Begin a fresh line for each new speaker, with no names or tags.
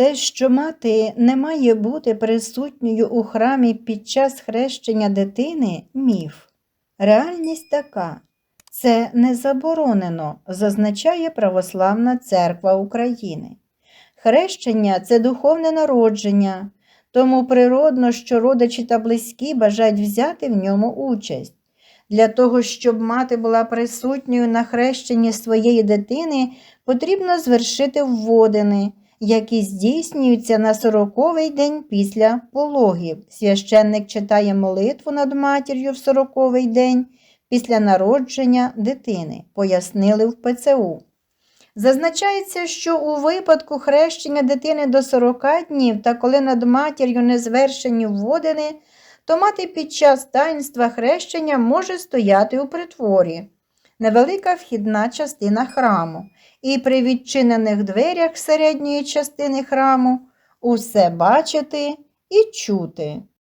Те, що мати не має бути присутньою у храмі під час хрещення дитини міф. Реальність така. Це не заборонено, зазначає Православна Церква України. Хрещення це духовне народження, тому природно, що родичі та близькі бажають взяти в ньому участь. Для того, щоб мати була присутньою на хрещенні своєї дитини, потрібно звершити вводини, які здійснюються на сороковий день після пологів. Священник читає молитву над матір'ю в сороковий день після народження дитини, пояснили в ПЦУ. Зазначається, що у випадку хрещення дитини до 40 днів та коли над матір'ю не звершені вводини, то мати під час таїнства хрещення може стояти у притворі, невелика вхідна частина храму, і при відчинених дверях середньої частини храму усе бачити і чути.